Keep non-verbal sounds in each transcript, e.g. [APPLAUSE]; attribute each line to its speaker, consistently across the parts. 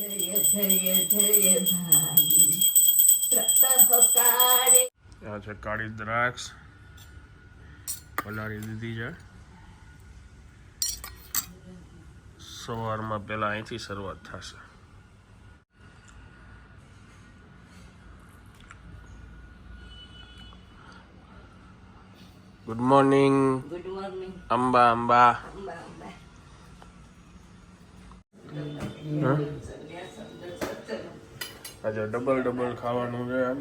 Speaker 1: આ છે કાળી દ્રાક્ષ. પલાળી દીધી છે. સવારમાં પહેલાં અહીંથી શરૂઆત થશે. Good morning
Speaker 2: good morning
Speaker 1: Amba Amba.
Speaker 2: Amba Amba?
Speaker 1: આજે ડબલ ડબલ ખાવાનું છે એમ.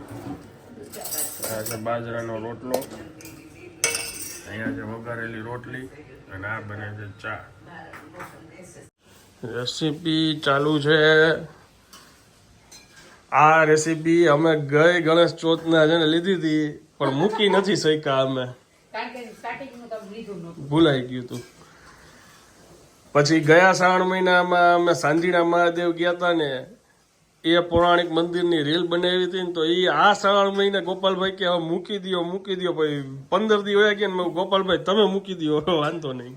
Speaker 1: આ છે બાજરાનો રોટલો. અહીંયા છે વઘારેલી રોટલી અને આ બને છે ચા. રેસીપી ચાલુ છે. આ રેસીપી અમે ગઈ ગણેશ ચોથના છે ને લીધી હતી, પણ મૂકી નથી શક્યા અમે. ભૂલાઈ ગયું હતું પછી ગયા શ્રાવણ મહિનામાં અમે સાંજીણા મહાદેવ ગયા હતા ને એ પૌરાણિક મંદિરની રીલ બનાવી હતી ને તો એ આ શ્રાવણ મહિને ગોપાલભાઈ કે હવે મૂકી દો મૂકી દો પછી પંદર દી હોય ગયા ને ગોપાલભાઈ, તમે મૂકી દો [LAUGHS] વાંધો નહીં.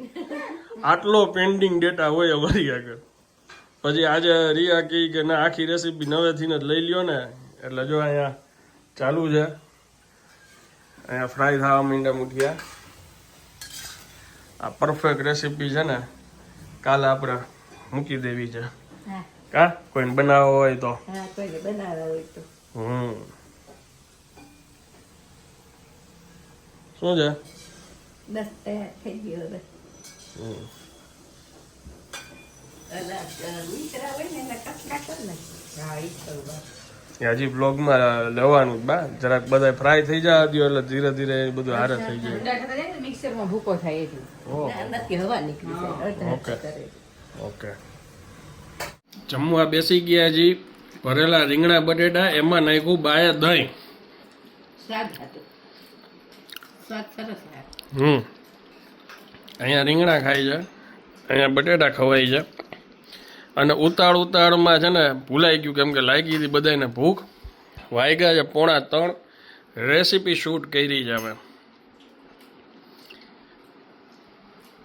Speaker 1: આટલો પેન્ડિંગ ડેટા હોય અમારી આગળ. પછી આજે રિયા કહી કે ના, આખી રેસીપી નવેથી જ લઈ લ્યો ને. એટલે જો અહીંયા ચાલુ છે. અહીંયા ફ્રાય થવા માંડ્યા મૂઠિયા. આ પરફેક્ટ રેસીપી છે ને, કાલે આપણે મૂકી દેવી છે. કા કોઈને બનાવો હોય તો.
Speaker 2: હા કોઈને બનાવવા હોય તો.
Speaker 1: હમ. શું છે?
Speaker 2: બસ તૈયાર થઈ ગયો
Speaker 1: હમ. હજી બ્લોગમાં લેવાનું બા. જરાક બધા ફ્રાય થઈ જવા દો એટલે ધીરે ધીરે બધું હારે થઈ જાય.
Speaker 3: મિક્સરમાં ભૂકો થાય એટલું
Speaker 2: જાય
Speaker 1: ઓકે. ઓકે. જમવા બેસી ગયા જી ભરેલા રીંગણા બટેટા એમાં નાખ્યું બાય દહીં. હમ. અહીંયા રીંગણા ખાય છે અહીંયા બટેટા ખવાય છે. અને ઉતાળ ઉતાળમાં છે ને ભૂલાઈ ગયું કેમ કે લાગી હતી બધાને ભૂખ. વાગ્યા છે પોણા ત્રણ. રેસીપી શૂટ કરી છે અમે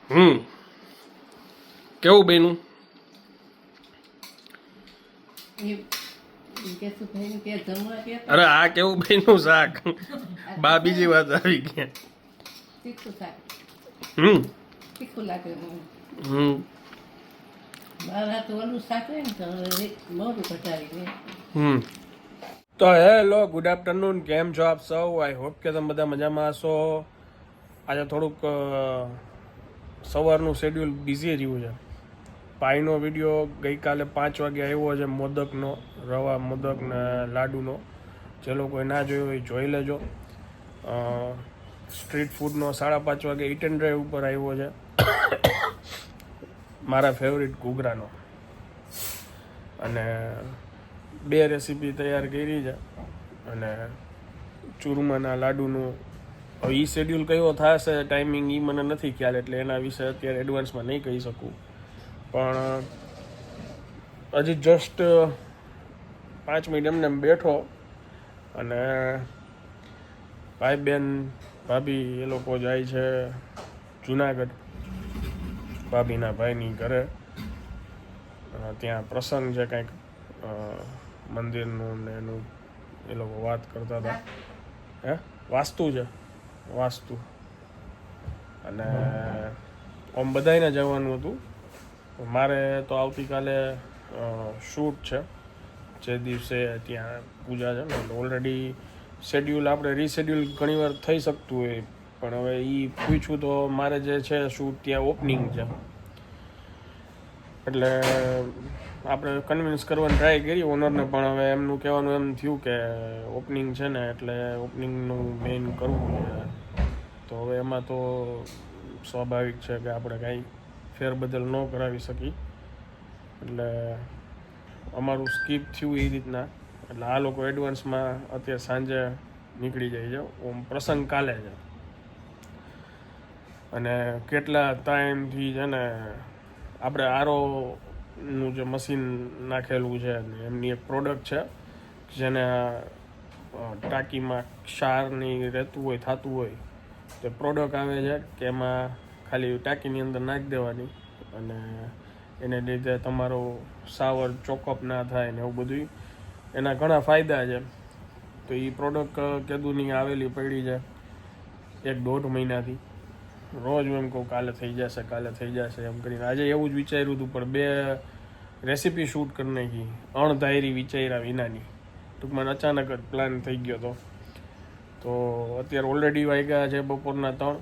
Speaker 1: હમ. કેવું બેનું
Speaker 2: કે શું થયું કે જમવા કે
Speaker 1: અરે આ કેવું બેનું શાક? બા બીજી વાત આવી ગયા હમ. હમ.
Speaker 2: ને
Speaker 1: હમ. તો હેલો ગુડ આફ્ટરનૂન. કેમ છો આપ સૌ? આઈ હોપ કે તમે બધા મજામાં હશો. આજે થોડુંક સવારનું શેડ્યુલ બિઝી રહ્યું છે. પાઈનો વીડિયો ગઈકાલે પાંચ વાગે આવ્યો છે મોદકનો, રવા મોદક ને લાડુનો. જે લોકોએ ના જોયો એ જોઈ લેજો. સ્ટ્રીટ ફૂડનો સાડા પાંચ વાગે ઇટ એન્ડ ડ્રાઈવ ઉપર આવ્યો છે. મારા ફેવરિટ ઘૂઘરાનો. અને બે રેસીપી તૈયાર કરી છે. અને ચૂરમાના લાડુનું. હવે એ શેડ્યુલ કયો થશે ટાઈમિંગ એ મને નથી ખ્યાલ, એટલે એના વિશે અત્યારે એડવાન્સમાં નહીં કહી શકું. પણ હજી જસ્ટ પાંચ મિનિટ એમને એમ બેઠો. અને ભાઈ બેન ભાભી, એ લોકો જાય છે જુનાગઢ. ભાભીના ભાઈની ઘરે. ત્યાં પ્રસંગ છે કંઈક મંદિરનું ને એનું એ લોકો વાત કરતા હતા. હે? વાસ્તુ છે. વાસ્તુ. અને આમ બધાને જવાનું હતું. મારે તો આવતીકાલે શૂટ છે. જે દિવસે ત્યાં પૂજા છે ને ઓલરેડી શેડ્યુલ આપણે રીશેડ્યુલ ઘણીવાર થઈ શકતું હોય. પણ હવે એ પૂછ્યું તો મારે જે છે શૂટ ત્યાં ઓપનિંગ છે. એટલે આપણે કન્વિન્સ કરવાની ટ્રાય કરી ઓનરને પણ હવે એમનું કહેવાનું એમ થયું કે ઓપનિંગ છે ને, એટલે ઓપનિંગનું મેઇન કરવું તો હવે એમાં તો સ્વાભાવિક છે કે આપણે કાંઈ ફેરબદલ ન કરાવી શકી. એટલે અમારું સ્કીપ થયું એ રીતના. એટલે આ લોકો એડવાન્સમાં અત્યારે સાંજે નીકળી જાય છે. ઓમ પ્રસંગ કાલે છે. અને કેટલા ટાઈમથી છે ને આપણે આરોનું જે મશીન નાખેલું છે એમની એક પ્રોડક્ટ છે, જેને ટાંકીમાં ક્ષારની રહેતું હોય, થતું હોય, તે પ્રોડક્ટ આવે છે કે એમાં ખાલી ટાંકીની અંદર નાખી દેવાની અને એને લીધે તમારો સાવર ચોકઅપ ના થાય ને એવું બધું એના ઘણા ફાયદા છે. તો એ પ્રોડક્ટ કેદુની આવેલી પડી છે એક દોઢ મહિનાથી. રોજ એમ કહું કાલે થઈ જશે, કાલે થઈ જશે એમ કરીને. આજે એવું જ વિચાર્યું હતું, પણ બે રેસીપી શૂટ કરી નાખી. અણધારી વિચાર્યા વિનાની. ટૂંકમાં અચાનક જ પ્લાન થઈ ગયો હતો તો અત્યારે ઓલરેડી વાગ્યા છે બપોરના ત્રણ.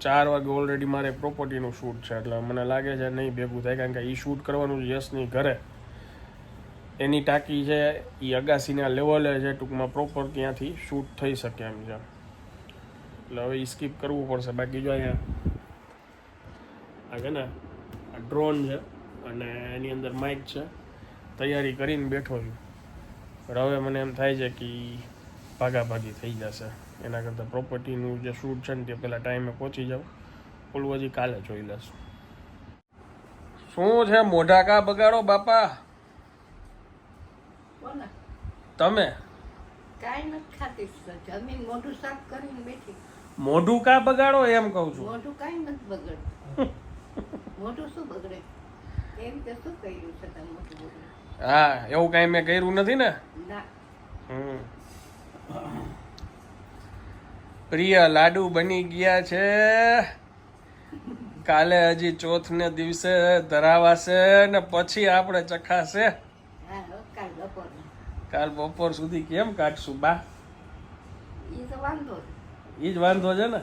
Speaker 1: ચાર વાગે ઓલરેડી મારે પ્રોપર્ટીનું શૂટ છે, એટલે મને લાગે છે નહીં ભેગું થાય, કારણ કે એ શૂટ કરવાનું યશની ઘરે. એની ટાંકી છે એ અગાસીના લેવલે છે, ટૂંકમાં પ્રોપર ત્યાંથી શૂટ થઈ શકે એમ છે. એટલે હવે એ સ્કીપ કરવું પડશે. બાકી જો અહીંયા આ છે ને, આ ડ્રોન છે અને એની અંદર માઇક છે, તૈયારી કરીને બેઠો છું. પણ હવે મને એમ થાય છે કે ભાગાભાગી થઈ જશે. એના કરતાં પ્રોપર્ટીનું જે શૂટ છે ને તે પહેલાં ટાઈમે પહોંચી જાવ ઓલું હજી કાલે જોઈ લેશું. શું છે મોઢા કા બગાડો બાપા? તમે?
Speaker 2: મોઢું
Speaker 1: કા બગાડો એમ કહું છું.
Speaker 2: મોઢું કાંઈ નથી બગડતું. મોઢું શું બગડે? એમ કે શું કર્યું છે તમે મોઢું
Speaker 1: હા એવું કાંઈ મેં કર્યું નથી ને?
Speaker 2: ના.
Speaker 1: હમ. પ્રિય લાડુ બની ગયા છે. કાલે હજી ચોથ ને દિવસે ધરાવાશે ને પછી આપણે ચખાશે.
Speaker 2: કાલ બપોર.
Speaker 1: સુધી કેમ કાઢશું બા?
Speaker 2: એ
Speaker 1: ઈ જ વાંધો છે ને?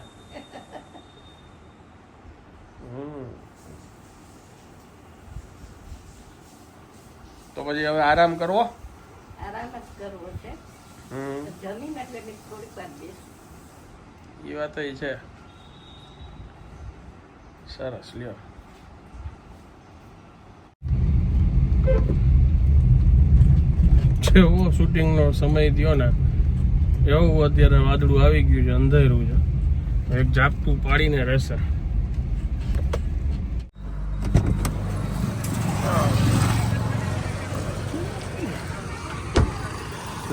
Speaker 1: તો પછી હવે આરામ કરવો?
Speaker 2: આરામ જ કરવો છે.
Speaker 1: હમ.
Speaker 2: જમીન એટલે થોડીક વાર બેસ.
Speaker 1: એ વાત એ છે. સરસ, લ્યો. જેવો શૂટિંગનો સમય થયો ને, એવું અત્યારે વાદળું આવી ગયું છે, અંધેરું છે. એક ઝાપટું પાડીને રહેશે.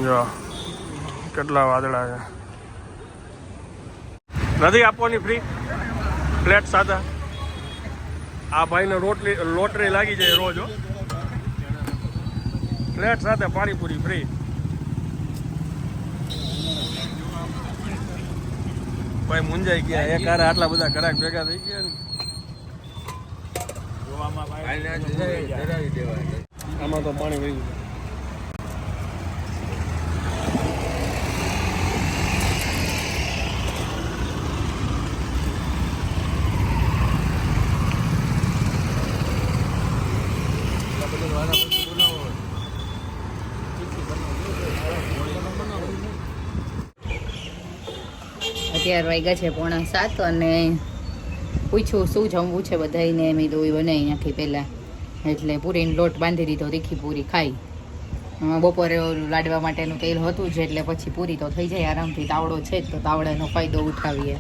Speaker 1: જો, કેટલા વાદળા છે. નથી આપવાની ફ્રી ફ્લેટ સાથે આ ભાઈને રોટલી લોટરી લાગી જાય રોજ હો. ફ્લેટ સાથે પાણીપુરી ફ્રી ભાઈ મુંજાઈ ગયા. એક હારે આટલા બધા ઘરાક ભેગા થઈ ગયા ને. આમાં તો પાણી વહી ગયું.
Speaker 3: અત્યાર વાગ્યા છે પોણા સાત અને પૂછ્યું શું જમવું છે બધાને મેં તો એ બનાવી નાખી પહેલાં. એટલે પૂરીનો લોટ બાંધી દીધો, તીખી પૂરી ખાઈ. બપોરે લાડવા માટેનું તેલ હતું જ, એટલે પછી પૂરી તો થઈ જાય આરામથી. તાવડો છે જ, તો તાવડાનો ફાયદો ઉઠાવીએ.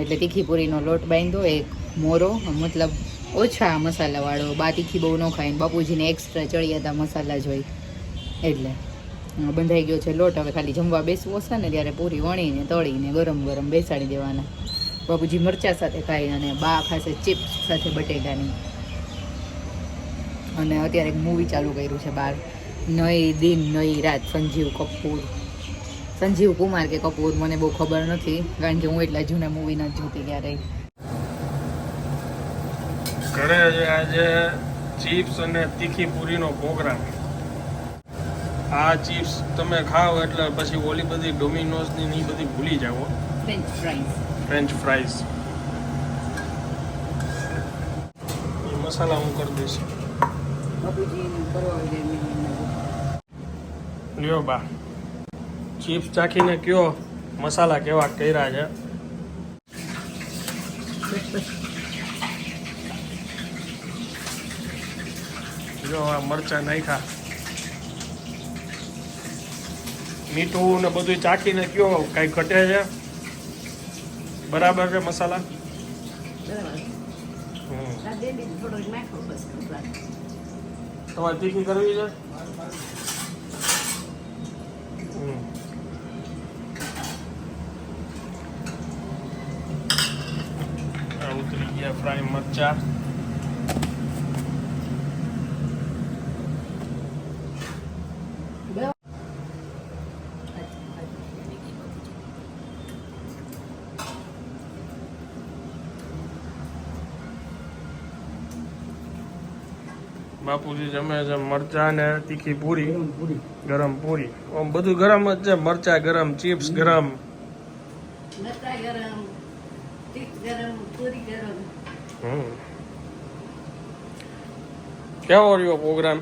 Speaker 3: એટલે તીખી પૂરીનો લોટ બાંધ્યો, એક મોરો, મતલબ ઓછા મસાલાવાળો. બા તીખી બહુ ન ખાય બાપુજીને એક્સ્ટ્રા ચડિયાતા મસાલા જોઈ એટલે બંધાઈ ગયો છે. લોટ હવે ખાલી જમવા બેસવું હશે ને, ત્યારે પૂરી વણીને, તળીને, ગરમ ગરમ બેસાડી દેવાના. બાપુજી મરચા સાથે ખાઈ અને બા ખાશે ચિપ્સ સાથે બટેટાની. અને અત્યારે મૂવી ચાલુ કર્યું છે બાર. નઈ દિન નઈ રાત, સંજીવ કપૂર. સંજીવ કુમાર કે કપૂર, મને બહુ ખબર નથી, કારણ કે હું એટલા જૂના મૂવી નથી જોતી ક્યારેય.
Speaker 1: ઘરે આજે ચિપ્સ અને તીખી પૂરીનો પ્રોગ્રામ આ ચિપ્સ તમે ખાઓ એટલે પછી ઓલી બધી ડોમિનોઝની ની બધી ભૂલી જાઓ.
Speaker 3: French fries
Speaker 1: French fries masala હું કરી દઈશ. લ્યો બા. ચિપ્સ ચાખીને કયો મસાલા કેવા કર્યા છે? જો આ મરચા નાખ્યા. મીઠું ને બધું ચાખીને કયો કાંઈ ઘટે છે? બરાબર છે મસાલા. તમારે તીખી કરવી છે? હમ. ઉતરી ગયા ફ્રાય મરચા. બાપુજી જમે છે મરચા ને તીખી પૂરી
Speaker 4: ગરમ પૂરી.
Speaker 1: આમ બધું ગરમ જ છે મરચા ગરમ ચિપ્સ ગરમ. કેવો રહ્યો પ્રોગ્રામ